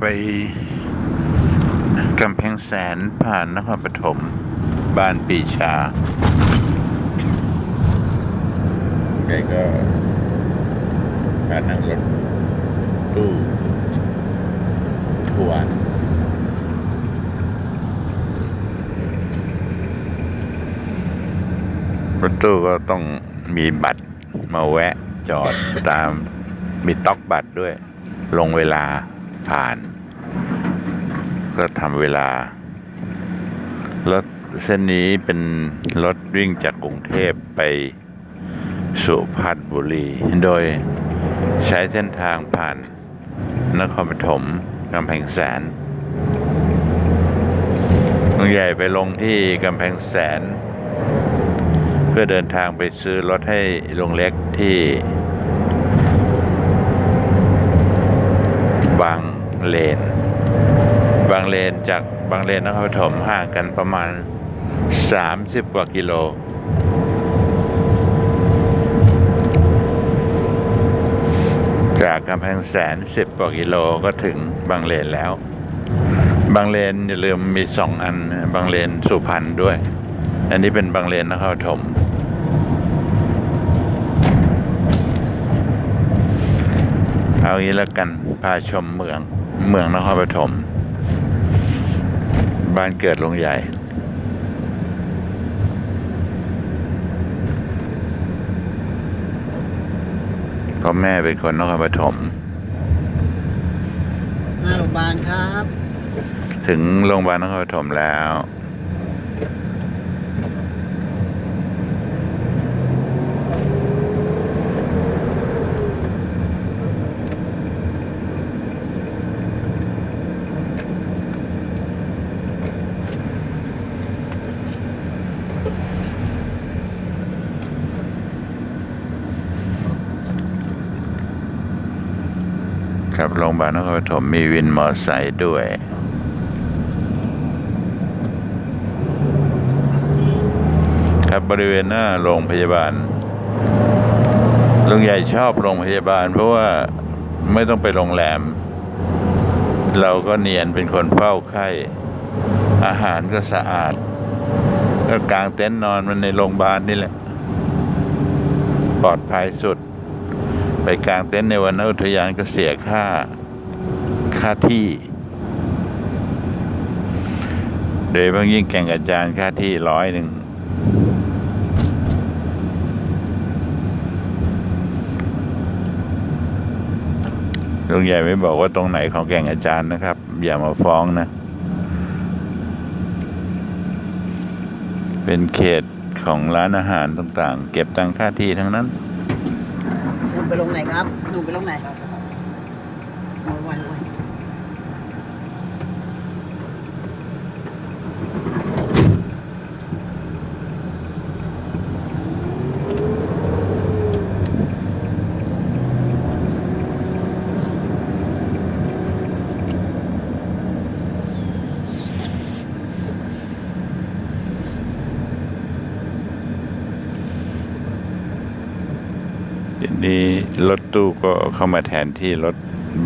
ไปกำแพงแสนผ่านนครปฐมบ้านปีชาแกก็พานั่งรถตู้ทัวร์รถตู้ก็ต้องมีบัตรมาแวะจอดตามมีต๊อกบัตรด้วย ลงเวลาผ่าน ก็ทำเวลา รถเส้นนี้เป็นรถวิ่งจากกรุงเทพไปสุพรรณบุรี โดยใช้เส้นทางผ่านนครปฐมกำแพงแสนลุงใหญ่ไปลงที่กำแพงแสน เพื่อเดินทางไปซื้อรถให้ลุงเล็กที่ บางเลน บางเลนจากบางเลนนครปฐมห่างกันประมาณ 30 กว่ากิโล จากกำแพงแสน10กว่ากิโลก็ถึงบางเลนแล้ว บางเลนอย่าลืมมีสองอันบางเลนสุพรรณด้วย อันนี้เป็นบางเลนนครปฐมเอางี้แล้วกันพาชมเมืองเมืองนครปฐม บ้านเกิดลุงใหญ่เพราะแม่เป็นคนนครปฐมหน้าโรงพยาบาลครับ ถึงโรงพยาบาลนครปฐมแล้ว โรงพยาบาลนครปฐมมีวินมอเตอร์ไซค์ด้วยครับบริเวณหน้าโรงพยาบาลลุงใหญ่ชอบโรงพยาบาล เพราะว่าไม่ต้องไปโรงแรม เราก็เนียนเป็นคนเฝ้าไข้ อาหารก็สะอาด ก็กางเต็นท์นอนมันในโรงพยาบาลนี่แหละ ปลอดภัยสุด ไปกางเต็นท์ในวันอุทยานก็เสียค่าค่าที่ โดยเฉพาะยิ่งแก่งอาจารย์ค่าที่ร้อยหนึ่งลุงใหญ่ไม่บอกว่าตรงไหนของแก่งอาจารย์นะครับ อย่ามาฟ้องนะ เป็นเขตของร้านอาหารต่างๆ เก็บตังค่าที่ทั้งนั้น ไปลงไหนครับหนูไปลงไหนโอ้ย โอ้ยโอ้ยทีนี้รถตู้ก็เข้ามาแทนที่รถ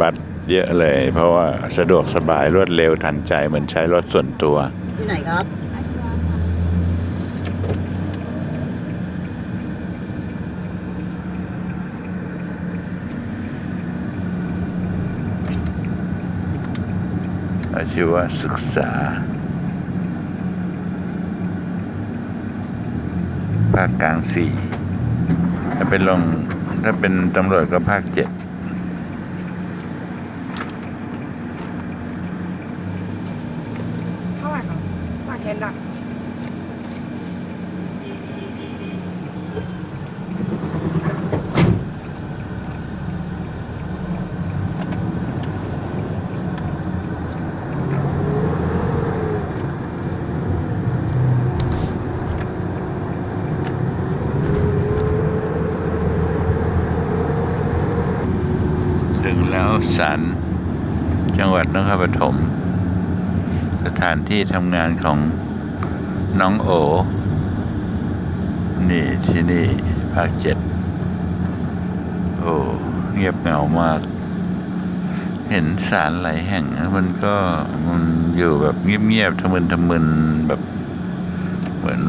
บัสเยอะเลย เพราะว่าสะดวกสบายรวดเร็วทันใจเหมือนใช้รถส่วนตัว ที่ไหนครับ อาชีวศึกษา ภาคกลางสี่ถ้าเป็นลง ถ้าเป็นตำรวจก็ภาคเจ็ด เท่าไหร่ครับจากเทนดัก ถึงแล้ว สัน จังหวัดนครปฐมสถานที่ทำงานของน้องโอ นี่ที่นี่ภาคเจ็ดโอ้เงียบเหงามาก เห็นสารหลายแห่ง มันก็มันอยู่แบบเงียบๆทะมึนทะมึนแบบ เหมือน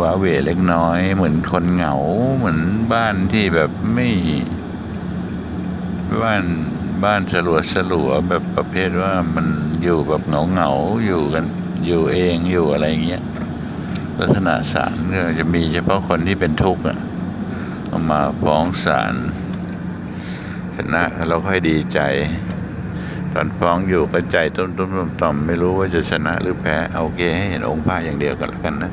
ว้าเหวเล็กน้อย เหมือนคนเหงาเหมือนบ้านที่แบบไม่บ้าน บ้านสลัวสลัวแบบประเภทว่ามันอยู่แบบเหงาเหงาอยู่กันอยู่เองอยู่อะไรอย่างเงี้ยลักษณะศาลก็จะมีเฉพาะคนที่เป็นทุกข์อะเอามาฟ้องศาลชนะเราค่อยดีใจ ตอนฟ้องอยู่ก็ใจต้มต้มต่อมต่อมไม่รู้ว่าจะชนะหรือแพ้เอาเคให้เห็นองค์พระอย่างเดียวกันแล้วกันนะ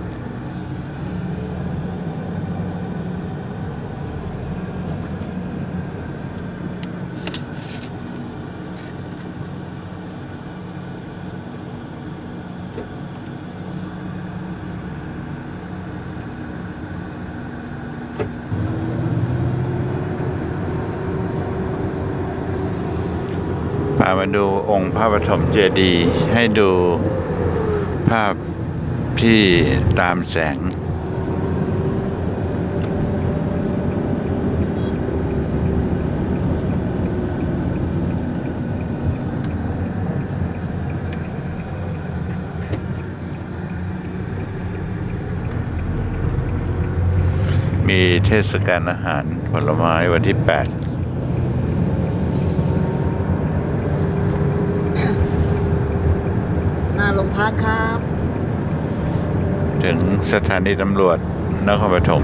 มาดูองค์พระปฐมเจดีย์ให้ดูภาพที่ตามแสง มีเทศกาลอาหารผลไม้วันที่ 8 หน้าโรงพักครับ ถึงสถานีตำรวจนครปฐม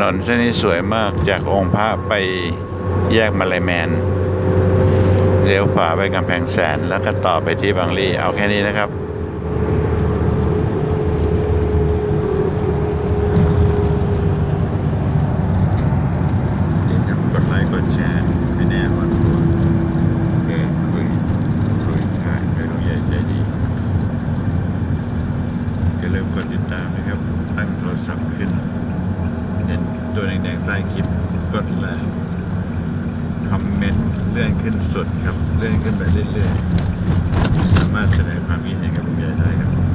นนเส้นนี้สวยมากจากองค์พระไปแยกมาลายแมนเลี้ยวขวาไปกำแพงแสนแล้วก็ต่อไปที่บางลี่เอาแค่นี้นะครับ คอมเมนต์เลื่อนขึ้นสุดครับ เลื่อนขึ้นไปเรื่อยๆ สามารถแสดงความคิดเห็นกับลุได้ครับ